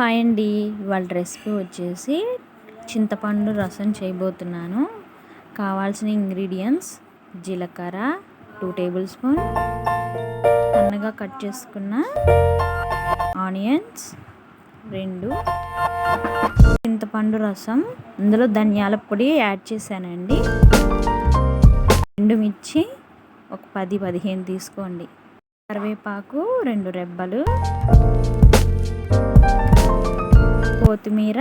Hi అండి. వాళ్ళ recipe వచ్చేసి చింతపండు రసం చేయబోతున్నాను. కావాల్సిన ఇంగ్రీడియంట్స్ జీలకర్ర టూ టేబుల్ స్పూన్ సన్నగా కట్ చేసుకున్న ఆనియన్స్ రెండు. చింతపండు రసం అందులో ధనియాల పొడి యాడ్ చేశానండి. రెండు మిర్చి ఒక పది పదిహేను తీసుకోండి. కరివేపాకు రెండు రెబ్బలు. కొత్తిమీర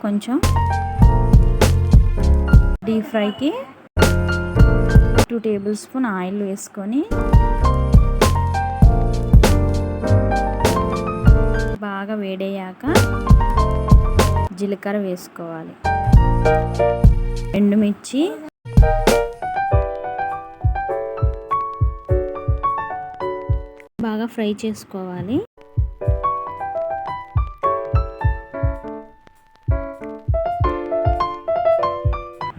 కొంచెం డీప్ ఫ్రైకి టూ టేబుల్ స్పూన్ ఆయిల్ వేసుకొని బాగా వేడయ్యాక జీలకర్ర వేసుకోవాలి. ఎండుమిర్చి బాగా ఫ్రై చేసుకోవాలి.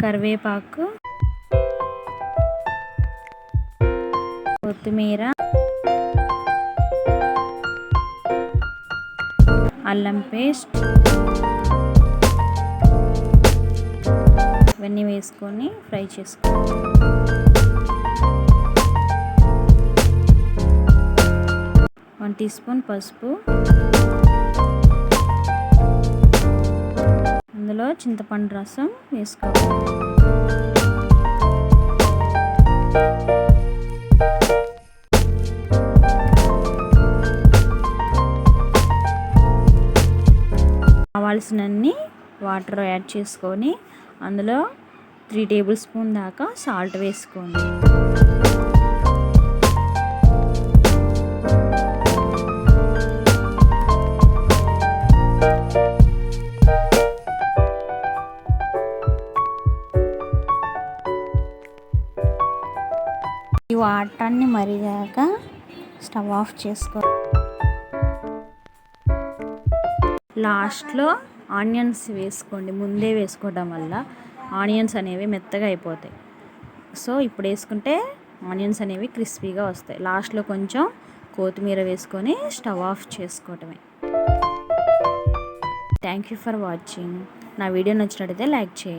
కరివేపాకు కొత్తిమీర అల్లం పేస్ట్ ఇవన్నీ వేసుకొని ఫ్రై చేసుకోవాలి వన్ టీ స్పూన్ పసుపు అందులో చింతపండు రసం వేసుకోవాలి. కావాల్సినన్ని వాటర్ యాడ్ చేసుకొని అందులో త్రీ టేబుల్ స్పూన్ దాకా సాల్ట్ వేసుకోండి. ఈ వాటర్ని మరిగాక స్టవ్ ఆఫ్ చేసుకో. లాస్ట్లో ఆనియన్స్ వేసుకోండి. ముందే వేసుకోవడం వల్ల ఆనియన్స్ అనేవి మెత్తగా అయిపోతాయి. సో ఇప్పుడు వేసుకుంటే ఆనియన్స్ అనేవి క్రిస్పీగా వస్తాయి. లాస్ట్లో కొంచెం కొత్తిమీర వేసుకొని స్టవ్ ఆఫ్ చేసుకోవటమే. Thank you for watching. నా వీడియో నచ్చినట్టయితే లైక్ చేయండి.